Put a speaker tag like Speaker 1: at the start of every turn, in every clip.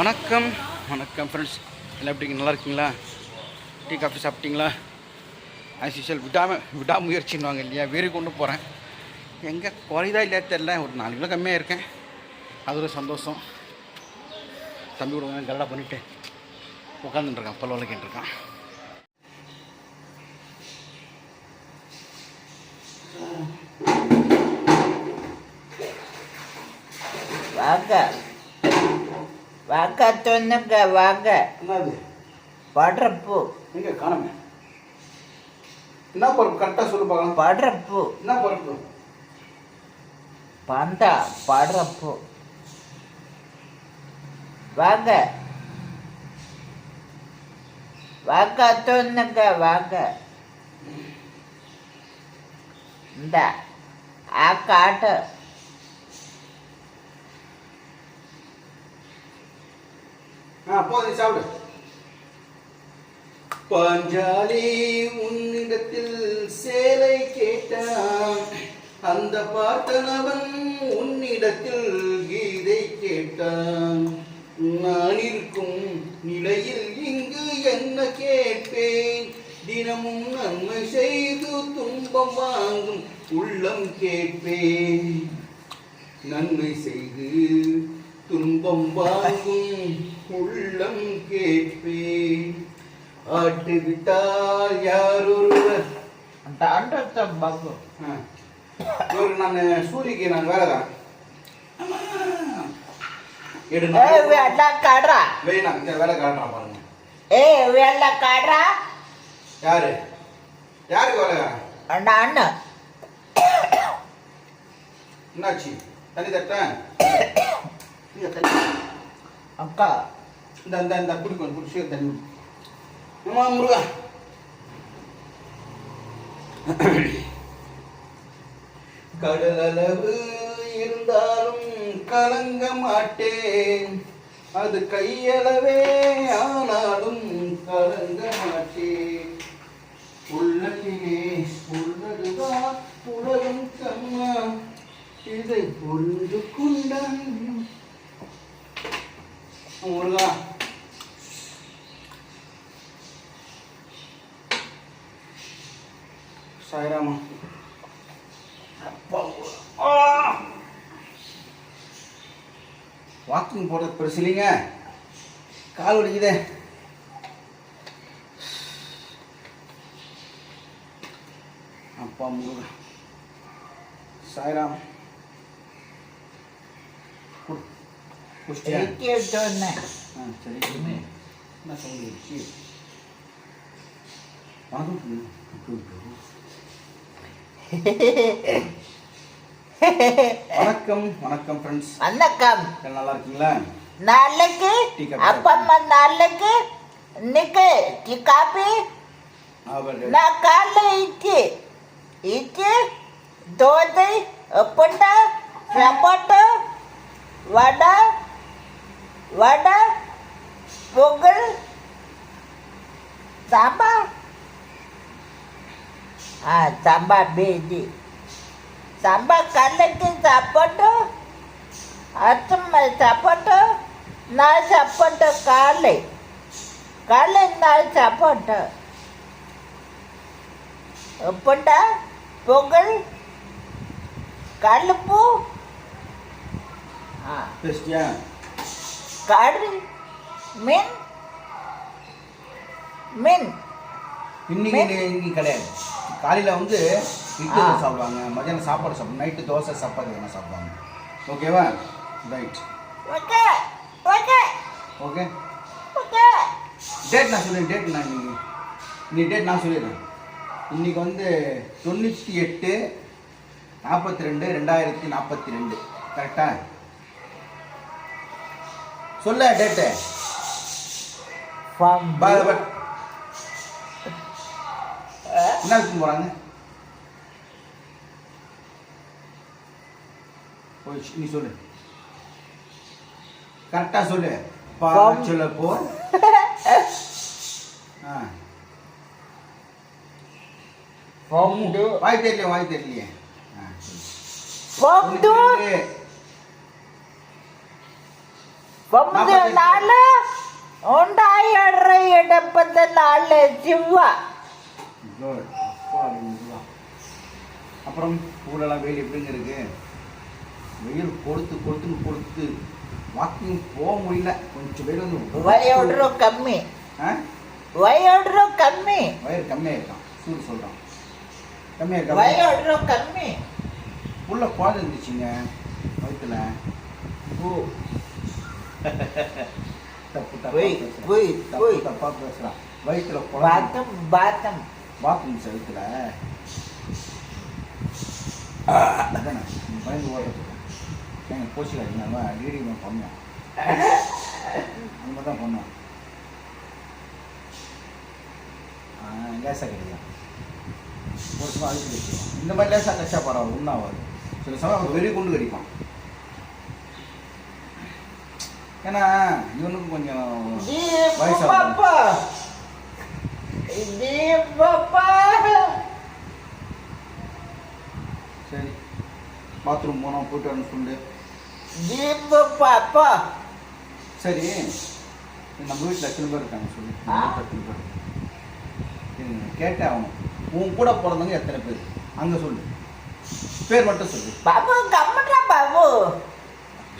Speaker 1: வணக்கம். வணக்கம் ஃப்ரெண்ட்ஸ் எல்லாம் எப்படி நல்லா இருக்கீங்களா? டீ காஃபி சாப்பிட்டீங்களா? ஆஸ் யூஷுவல் விடாம விடாமுயற்சின்னுவாங்க இல்லையா? வேறு கொண்டு போகிறேன் எங்கே குறைதா இல்லையா தெரில ஒரு நாலு கிலோ கம்மியாக இருக்கேன். அது ஒரு சந்தோஷம். தம்பி கூட கரடா பண்ணிவிட்டு உட்காந்துட்டுருக்கான் பல்ல விளக்கிட்டு இருக்கான்
Speaker 2: வாங்க. வாங்க தொண்ணுங்க வாங்க.
Speaker 1: என்னது?
Speaker 2: படுறப்பூ.
Speaker 1: எங்கே காணுமே? என்ன பருப்பு? கரெக்டாக சொல்லு பார்க்கலாம்.
Speaker 2: படுறப்பூ.
Speaker 1: என்ன பருப்பு?
Speaker 2: பந்தா படுறப்பூ. வாங்க. வாங்க தொண்ணுங்க வாங்க. இந்த ஆ
Speaker 1: ஆ போதும் சாப்பிடு. பாஞ்சாலி உன்னிடத்தில் சேலை கேட்டான். அந்த பார்த்தனவன் உன்னிடத்தில் கீதை கேட்டான். நான் இருக்கும் நிலையில் இங்கு என்ன கேட்பேன்? தினமும் நன்மை செய்து துன்பம் வாங்கும் உள்ளம் கேட்பேன். நன்மை செய்து துன்பம் வாங்கும் உள்ளம் கேட்பேன். ஆட்டு விட்டால் யார் ஒருவர்
Speaker 2: அந்த அண்டத்தை பகு
Speaker 1: ஆ. இவரு நான் சூரிக்கு நான் வேலை தான் எடுங்க
Speaker 2: ஏ வெள்ள காடுறா.
Speaker 1: வேணாம் இந்த வேலை காட்டுறான் பாருங்க.
Speaker 2: ஏ வெள்ள காடுறா.
Speaker 1: யாரு? யாருக்கு வேலை?
Speaker 2: அந்த அண்ணன்
Speaker 1: என்னாச்சு? தண்ணி தட்டேன்.
Speaker 2: அக்கா
Speaker 1: இந்த இந்த இந்த கொஞ்சம் குடிச்சு தண்ணி அம்மா முருகா கடலளவு இருந்தாலும் கலங்க மாட்டேன் அது கையளவே ஆனாலும் கலங்க மாட்டேன் உள்ளத்திலே உள்ளதுதான் உலகம் கம்மா இதை பொருள் கொண்டான் முருகா சாய்ராமா வாக்கிங் போகிறது பெருசு இல்லைங்க. கால் வலிக்குதே. அப்பா முருகா. சாய்ராம். ஆ சரி என்ன சொல்லிடுச்சு வணக்கம் வணக்கம் வணக்கம் ஃப்ரெண்ட்ஸ்
Speaker 2: வணக்கம்.
Speaker 1: நல்லா இருக்கீங்களா?
Speaker 2: நாளைக்கு
Speaker 1: டீ காபி
Speaker 2: அப்பா அம்மா நாளைக்கு இன்னைக்கு டீ காபி நான் காலைல இட்லி. இட்லி தோசை உப்புண்டா சப்பாட்டு வடை வடை பொங்கல் சாம்பார். ஆ சாம்பார் பீதி சாம்பார் காலைக்கு சாப்பாட்டு அச்சம்மா சாப்பாட்டு நான் சாப்பாட்டு காலை. காலை நான் சாப்பாட்டு உப்புண்டா பொங்கல் கல்லுப்பு கறி மீன் மீன்.
Speaker 1: இன்னைக்கு இன்னைக்கு கிடையாது. காலையில் வந்து இட்லி சாப்பிடுவாங்க. மத்தியானம் சாப்பாடு சாப்பிடுவாங்க நைட்டு தோசை சப்பாத்தி வேணா சாப்பிடுவாங்க. ஓகேவா? Right
Speaker 2: okay. Okay.
Speaker 1: Okay?
Speaker 2: Okay.
Speaker 1: Date நான் சொல்லுறேன் டேட் நான் இன்னைக்கு. நீ டேட் நான் சொல்லிடுறேன். இன்னைக்கு வந்து தொண்ணூற்றி எட்டு நாற்பத்தி ரெண்டு ரெண்டாயிரத்தி நாற்பத்தி ரெண்டு கரெக்டா சொல்ல டேட்டு என்ன போகிறாங்க நீ சொல்லு. கரெக்டாக சொல்லு. பா சொல்ல போ வாய் தெரியலையே வாய் தெரியலையே.
Speaker 2: நாலு. நாலு சிவ்வா
Speaker 1: இதுதான். அப்புறம் ஊரெல்லாம் வெயில் எப்படிங்க இருக்கு? வெயில் கொடுத்து கொடுத்துன்னு கொடுத்து வாக்கிங் போக முடியல. கொஞ்சம் வெயில் வந்து
Speaker 2: வயோடுறோ கம்மி?
Speaker 1: ஆ?
Speaker 2: வயோடுறோ கம்மி?
Speaker 1: வயிறு கம்மியாக இருக்கான். சூடு சொல்கிறான் கம்மியாக இருக்கா?
Speaker 2: வயோடுறோ கம்மி?
Speaker 1: உள்ள குழந்தை இருந்துச்சுங்க வயிற்றுல ஓ. தப்பு தப்பா தப்பு
Speaker 2: பொய்.
Speaker 1: தப்பா பேசுறான். வயிற்றுல
Speaker 2: பாத்தம் பாத்தம்
Speaker 1: பாத்ரூம். செலுத்துல அதானே பயந்து ஓடுறதுக்கு எங்க போச்சுக்காதீங்க அவன் அடிக்கடி இவன் பண்ணான் அந்த மாதிரி தான் பண்ணான் லேசாக கிடையாது ஒரு சும்மா அழுத்தி வச்சுருவான் இந்த மாதிரி லேசாக கஷ்டா பரவாயில்ல ஒன்றாவது சில சமயம் அவன் வெறி கொண்டு கடிப்பான். ஏன்னா இவனுக்கும் கொஞ்சம்
Speaker 2: பாப்பா
Speaker 1: சரி பாத்ரூம் போனோம் போயிட்டு வரணும் சொல்லு
Speaker 2: தீப பாப்பா.
Speaker 1: சரி. நம்ம வீட்டில் எத்தனை பேர் இருக்காங்க சொல்லு. எத்தனை பேர் கேட்டேன் அவன் உன் கூட பிறந்தவங்க எத்தனை பேர்? அங்கே சொல்லு. பேர் மட்டும் சொல்லு.
Speaker 2: பாபு கம்முட்ரா பாபு.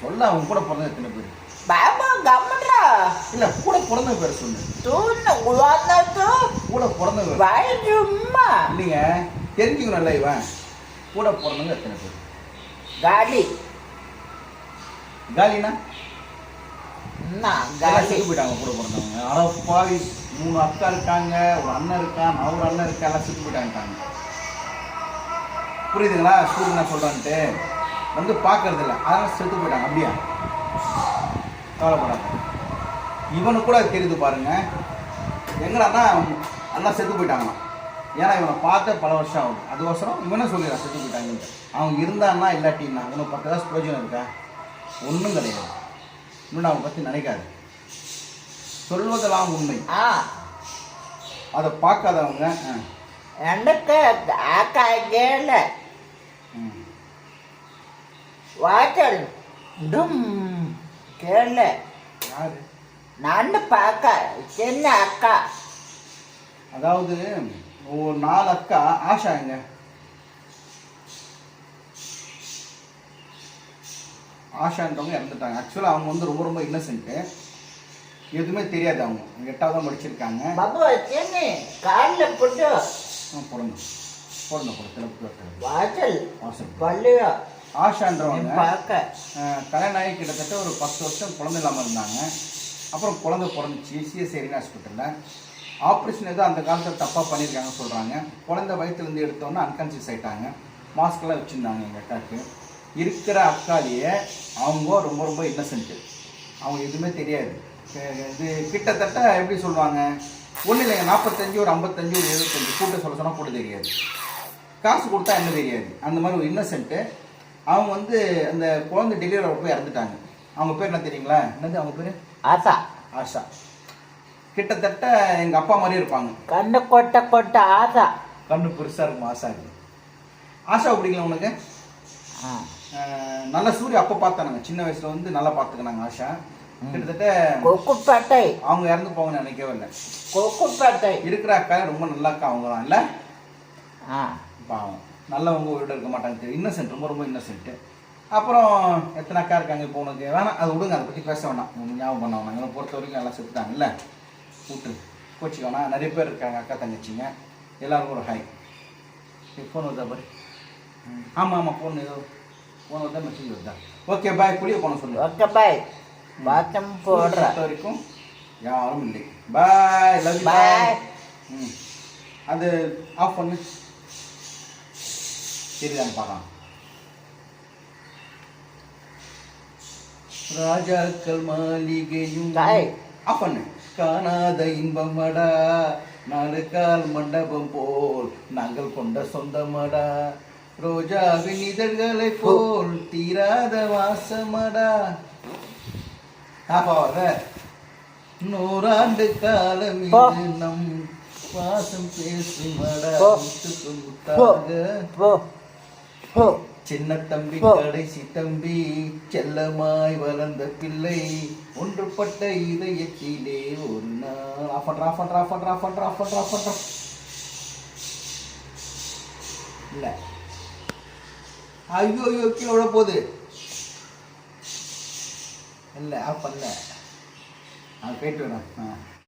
Speaker 1: சொல்ல அவன் கூட பிறந்தவங்க எத்தனை பேர்?
Speaker 2: பாபு கம்முட்ரா
Speaker 1: இல்லை கூட பிறந்த பேர் சொல்லு. கூட பிறந்தவங்க
Speaker 2: சும்மா.
Speaker 1: இல்லைங்க தெரிஞ்சுக்கணும்ல இவன். கூட பிறந்தவங்க எத்தனை பேர்?
Speaker 2: காலி.
Speaker 1: காலினா? எல்லாம் செத்து போயிட்டாங்க கூட பிறந்தவங்க. அடப்பாவி மூணு அக்கா இருக்காங்க ஒரு அண்ணன் இருக்கான் நான் ஒரு அண்ணன் இருக்கா எல்லாம் செத்து போயிட்டாங்க புரியுதுங்களா? ஸ்கூல் சொல்கிறான்ட்டு வந்து பார்க்கறது இல்லை செத்து போயிட்டாங்க. அப்படியா? கவலைப்படாத. இவனுக்கு கூட அது தெரியுது பாருங்க. எங்கடான்னா அண்ணா செத்து போயிட்டாங்களாம். ஏன்னா இவனை பார்த்த பல வருஷம் ஆகுது. அதுக்கோசரம் இவனே சொல்லிடுறான் செத்து போயிட்டாங்கன்ட்டு. அவன் இருந்தான்னா இல்லாட்டின்னா பத்து காசு பிரயோஜனம் இருக்கா? ஒன்றும் கிடையாது. இன்னும் அவன் பற்றி நினைக்காது. சொல்வதெல்லாம் உண்மை.
Speaker 2: ஆ.
Speaker 1: அதை பார்க்காதவங்க
Speaker 2: எனக்கு ஆக்கா கேள
Speaker 1: ம்.
Speaker 2: வாசல் டும் கேள.
Speaker 1: யாரு?
Speaker 2: நான் பார்க்க சின்ன அக்கா.
Speaker 1: அதாவது ஒரு நாலு அக்கா ஆஷா ஆஷான்றவங்க இறந்துட்டாங்க. ஆக்சுவலாக அவங்க வந்து ரொம்ப ரொம்ப இன்னசென்ட்டு எதுவுமே தெரியாது அவங்க. எட்டாவது தான்
Speaker 2: சின்ன காலில் போட்டு
Speaker 1: ஆ, பிறந்த பிறந்த
Speaker 2: வாசல்
Speaker 1: வாசல்.
Speaker 2: பள்ளியோ
Speaker 1: ஆஷான்றவங்க
Speaker 2: பார்க்க
Speaker 1: கல்யாணம் ஆகி கிட்டத்தட்ட ஒரு பத்து வருஷம் குழந்தை இல்லாமல் இருந்தாங்க. அப்புறம் குழந்தை பிறந்துச்சு. சிஎஸ்ஐரின் ஹாஸ்பிட்டலில் ஆப்ரேஷன் ஏதோ அந்த காலத்தில் தப்பாக பண்ணியிருக்காங்கன்னு சொல்கிறாங்க குழந்தை வயிற்றுலேருந்து எடுத்தோன்னே அன்கான்சியஸ் ஆகிட்டாங்க மாஸ்க்கெல்லாம் வச்சுருந்தாங்க எங்கள் அக்காவுக்கு. இருக்கிற அக்காலேயே அவங்க ரொம்ப ரொம்ப இன்னசென்ட்டு அவங்க எதுவுமே தெரியாது. இது கிட்டத்தட்ட எப்படி சொல்லுவாங்க? ஒன்றும் இல்லைங்க நாற்பத்தஞ்சு ஒரு ஐம்பத்தஞ்சு ஒரு எழுபத்தஞ்சு. கூட்ட சொல்ல சொன்னால் கூட தெரியாது. காசு கொடுத்தா என்ன தெரியாது? அந்த மாதிரி ஒரு இன்னசென்ட்டு அவங்க வந்து அந்த குழந்தை டெலிவரி போய் இறந்துட்டாங்க. அவங்க பேர் என்ன தெரியுங்களா? என்னது அவங்க பேர்?
Speaker 2: ஆசா
Speaker 1: ஆஷா. கிட்டத்தட்ட எங்கள் அப்பா மாதிரியே இருப்பாங்க.
Speaker 2: கண்ணு கொட்ட கொட்ட ஆசா
Speaker 1: கண்ணு பெருசாக இருக்கும் ஆஷாக்கு ஆஷா பிடிக்கல உனக்கு நல்ல சூரிய அப்போ பார்த்தானுங்க. சின்ன வயசில் வந்து நல்லா பார்த்துக்கினாங்க ஆஷா. கிட்டத்தட்ட
Speaker 2: கொக்குப்பேட்டை.
Speaker 1: அவங்க இறந்து போவாங்கன்னு நினைக்கவே இல்லை.
Speaker 2: கொக்குப்பேட்டை.
Speaker 1: இருக்கிற அக்கா ரொம்ப நல்லா அக்கா அவங்க தான். இல்லை?
Speaker 2: ஆ.
Speaker 1: பாவம். நல்லவங்க ஒரு இருக்க மாட்டாங்க தெரியும். இன்னசென்ட் ரொம்ப ரொம்ப இன்னசென்ட்டு அப்புறம் எத்தனை அக்கா இருக்காங்க இப்போ உனக்கு? வேணாம் அது விடுங்க அதை பற்றி பேச வேணாம். ஞாபகம் பண்ண வேணாம். இவனை பொறுத்த வரைக்கும் எல்லாம் செத்துட்டாங்கல்ல விட்டு கோச்சிக்க வேணாம் நிறைய பேர் இருக்காங்க அக்கா தங்கச்சிங்க. எல்லாருக்கும் ஒரு ஹாய் ஃபோன் வருதா பாரு? ஆமாம் ஆமாம் ஃபோன் ஏதோ ஃபோன் வருதா மெசேஜ் ஓகே பாய் குளிய போன சொல்லு
Speaker 2: ஓகே பாய் பாத்தம் போடுற
Speaker 1: வரைக்கும் யாரும் இல்லை. Bye love. பாய் ம் அது ஆஃப் பண்ணு. சரிதான் பார்க்கலாம். ராஜாக்கள் மாளிகையும். ஆஃப் பண்ணு. காணாத இன்பமடா. நாலு கால் மண்டபம் போல் நாங்கள் கொண்ட சொந்தமடா. ரோஜாவின் இதழ்களை போல் தீராத வாசமடா. நூறாண்டு காலம் இது நம் வாசம் பேசுமடா சின்ன தம்பி கடைசி தம்பி செல்லமாய் வளர்ந்த பிள்ளை. ஒன்றுபட்ட இதயத்திலே ஒரு நாள். ஆஃப் பண்ற ஆஃப் பண்ற ஆஃப் ஐயோ ஐயோ கீழே விட போகுது. இல்லை பண்ணல. நான் போயிட்டு வரேன் ஆ.